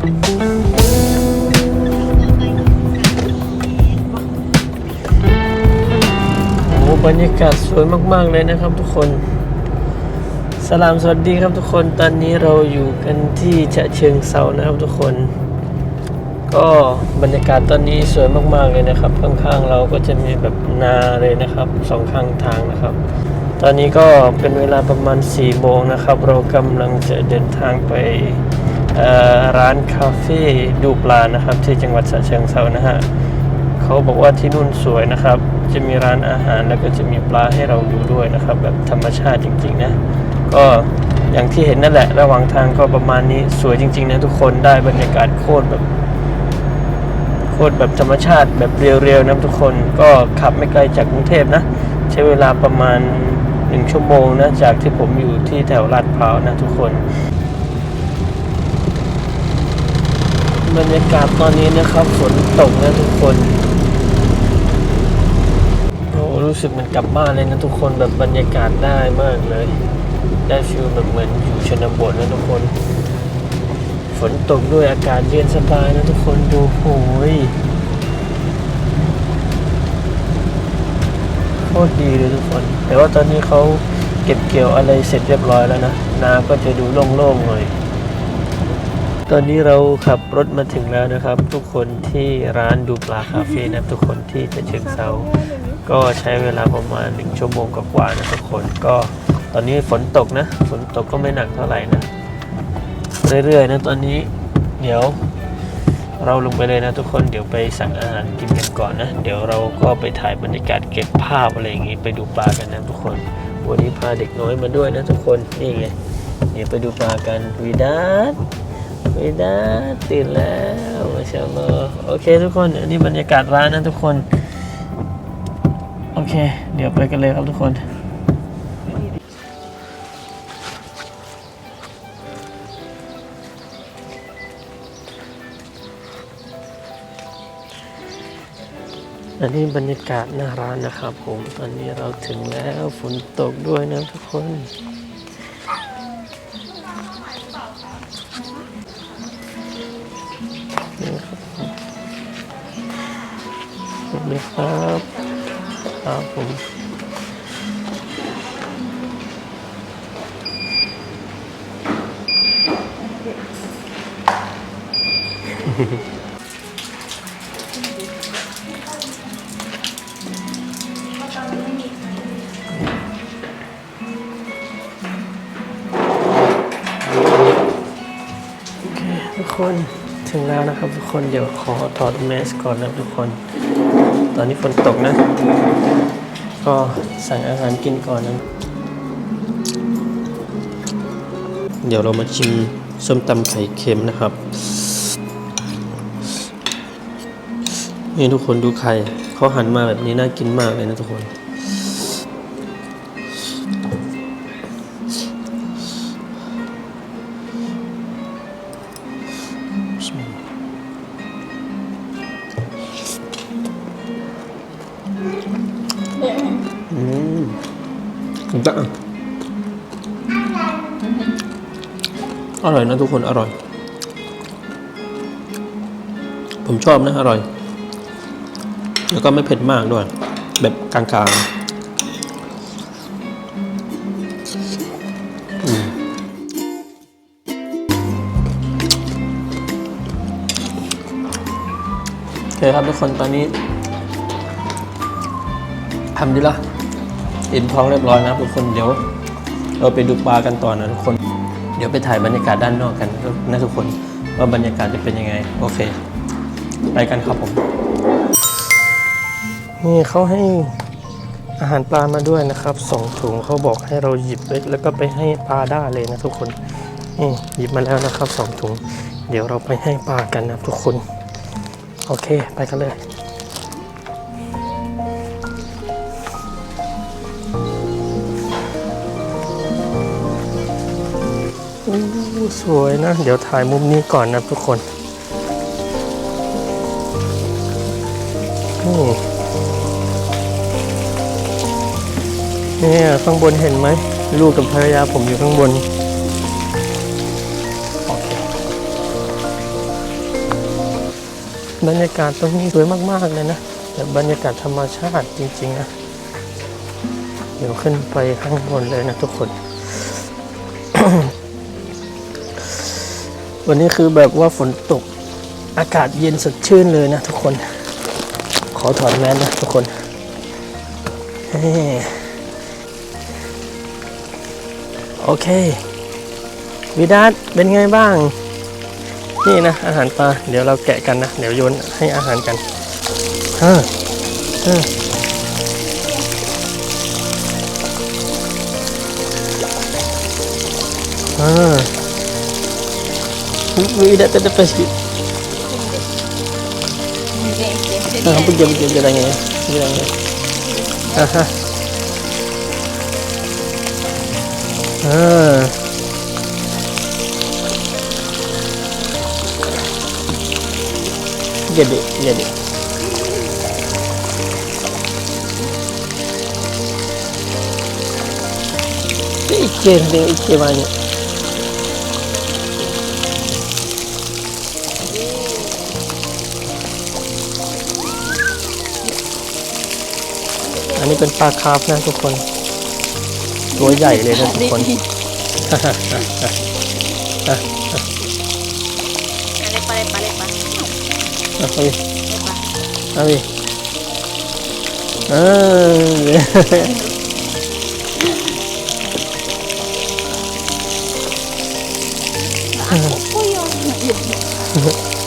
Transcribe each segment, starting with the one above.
โอ้บรรยากาศสวยมาก ๆ เลยนะครับทุกคน สลามสวัสดีครับทุกคน ตอนนี้เราอยู่กันที่ฉะเชิงเซานะครับทุกคน ก็บรรยากาศตอนนี้สวยมาก ๆ เลยนะครับ ข้างๆเราก็จะมีแบบนาเลยนะครับสองข้างทางนะครับตอนนี้ก็เป็นเวลาประมาณ4โมงนะครับ เรากำลังจะเดินทางไป ร้านคาเฟ่ดูปลานะครับ ที่จังหวัดฉะเชิงเซานะฮะเขาบอกว่าที่นู่นสวยนะครับ จะมีร้านอาหารแล้วก็จะมีปลาให้เราดูด้วยนะครับ แบบธรรมชาติจริงๆนะก็อย่างที่เห็นนั่นแหละ ระหว่างทางก็ประมาณนี้สวยจริงๆนะทุกคนได้บรรยากาศโคตรแบบโคตรแบบธรรมชาติแบบเรียวๆนะทุกคนก็ขับไม่ไกลจากกรุงเทพนะ ใช้เวลาประมาณหนึ่งชั่วโมงนะจากที่ผมอยู่ที่แถวลาดพร้าวนะทุกคน บรรยากาศตอนนี้นะครับฝนตกนะทุกคนโอ้รู้สึกเหมันกลับบ้านเลยนะทุกคนแบบบรรยากาศได้มากเลย ได้ฟิลแบบเหมือนอยู่ชนบทนะทุกคน ฝนตกด้วยอากาศเย็นสบายนะทุกคนดูโอ้ยโคตรดีเลยทุกคน แต่ว่าตอนนี้เขาเก็บเกี่ยวอะไรเสร็จเรียบร้อยแล้วนะนาก็จะดูโล่งๆหน่อย ตอนนี้เราขับรถมาถึงแล้วนะครับ ทุกคนที่ร้านดูปลาคาเฟ่นะครับทุกคนที่จะเชิงเซาก็ใช้เวลาประมาณหนึ่งชั่วโมงกว่าๆนะทุกคนก็ตอนนี้ฝนตกนะฝนตกก็ไม่หนักเท่าไหร่นะเรื่อยๆนะตอนนี้เดี๋ยวเราลงไปเลยนะทุกคนเดี๋ยวไปสั่งอาหารกินกันก่อนนะ เดี๋ยวเราก็ไปถ่ายบรรยากาศเก็บภาพอะไรอย่างงี้ไปดูปลากันนะทุกคน วันนี้พาเด็กน้อยมาด้วยนะทุกคนนี่ไงเดี๋ยวไปดูปลากันวีดา ดวีดาดตื่นแล้วมาชาลอโอเคทุกคนอันนี้บรรยากาศร้านนะทุกคน โอเค เดี๋ยวไปกันเลยครับทุกคนอันนี้บรรยากาศหน้าร้านนะครับผม ตอนนี้เราถึงแล้วฝนตกด้วยนะทุกคน นะครับครับผมโอเคทุกคนถึงแล้วนะครับทุกคนเดี๋ยวขอถอดแมสก่อนนะทุกคน อนนี้ฝนตกนะ ก็สั่งอาหารกินก่อนนะ เดี๋ยวเรามาชิมส้มตำไข่เค็มนะครับ นี่ทุกคนดูไข่เขาหันมาแบบนี้น่ากินมากเลยนะทุกคนอื จ้ะอร่อยนะทุกคนอร่อย ผมชอบนะอร่อย แล้วก็ไม่เผ็ดมากด้วย แบบกลางๆโอเคครับทุกคนตอนนี้ทำดีละ อิ่มท้องเรียบร้อยนะทุกคนเดี๋ยวเราไปดูปลากันต่อนะทุกคน เดี๋ยวไปถ่ายบรรยากาศด้านนอกกันนะทุกคนว่าบรรยากาศจะเป็นยังไง โอเค ไปกันครับผม นี่เขาให้อาหารปลามาด้วยนะครับสองถุงเขาบอกให้เราหยิบไว้แล้วก็ไปให้ปลาได้เลยนะทุกคนนี่หยิบมาแล้วนะครับสองถุง เดี๋ยวเราไปให้ปลากันนะทุกคน โอเค ไปกันเลย สวยนะ เดี๋ยวถ่ายมุมนี้ก่อนนะทุกคน นี่เนี่ยข้างบนเห็นไหม ลูกกับภรรยาผมอยู่ข้างบนบรรยากาศตรงนี้สวยมาก ๆ เลยนะแบบบรรยากาศธรรมชาติจริง ๆ นะ เดี๋ยวขึ้นไปข้างบนเลยนะทุกคน วันนี้คือแบบว่าฝนตกอากาศเย็นสดชื่นเลยนะทุกคน ขอถอดแมสนะทุกคนโอเควิดัสเป็นไงบ้าง นี่นะ อาหารปลา เดี๋ยวเราแกะกันนะ เดี๋ยวโยนให้อาหารกันเฮ้อเฮ้อ Wei dah terdepan sikit. Ha, pergi, dia dia dia tanya. Dia tanya. Ha. Jadi, jadi. Ikan, ikan banyak. เป็นปลาคาร์ฟนะทุกคน ตัวใหญ่เลยนะทุกคน Lepa, lepa, lepa. เอาไป Lepa. เอาไปเออ Oh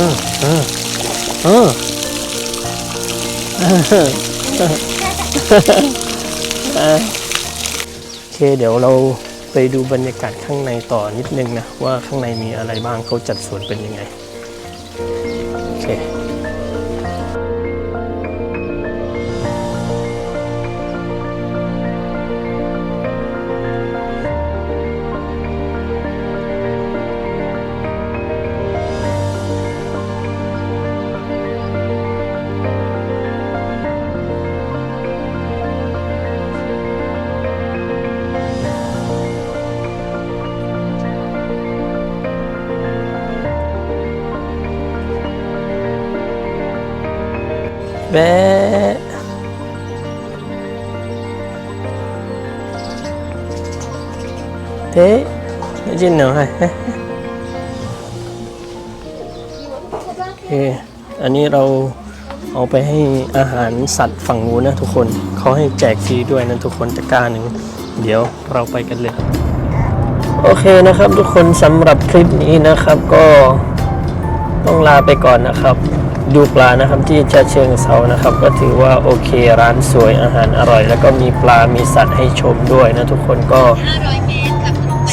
เออเออเออโอเคเดี๋ยวเราไปดูบรรยากาศข้างในต่อนิดนึงนะ ว่าข้างในมีอะไรบ้างเขาจัดสวนเป็นยังไง โอเค แบะเทไม่จินเหรอฮะโอเคอันนี้เราเอาไปให้อาหารสัตว์ฝั่งนู้นนะทุกคนเขาให้แจกฟรีด้วยนะทุกคนตะกร้าหนึ่งเดี๋ยวเราไปกันเลยโอเคนะครับทุกคนสำหรับคลิปนี้นะครับก็ต้องลาไปก่อนนะครับ ดูปลานะครับที่ชะเชิงเซานะครับ ก็ถือว่าโอเคร้านสวยอาหารอร่อย แล้วก็มีปลามีสัตว์ให้ชมด้วยนะทุกคนก็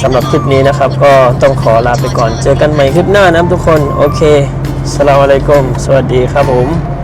สำหรับคลิปนี้นะครับ ก็ต้องขอลาไปก่อนเจอกันใหม่คลิปหน้านะทุกคนโอเคสลาวอะลัยกุมสวัสดีครับผม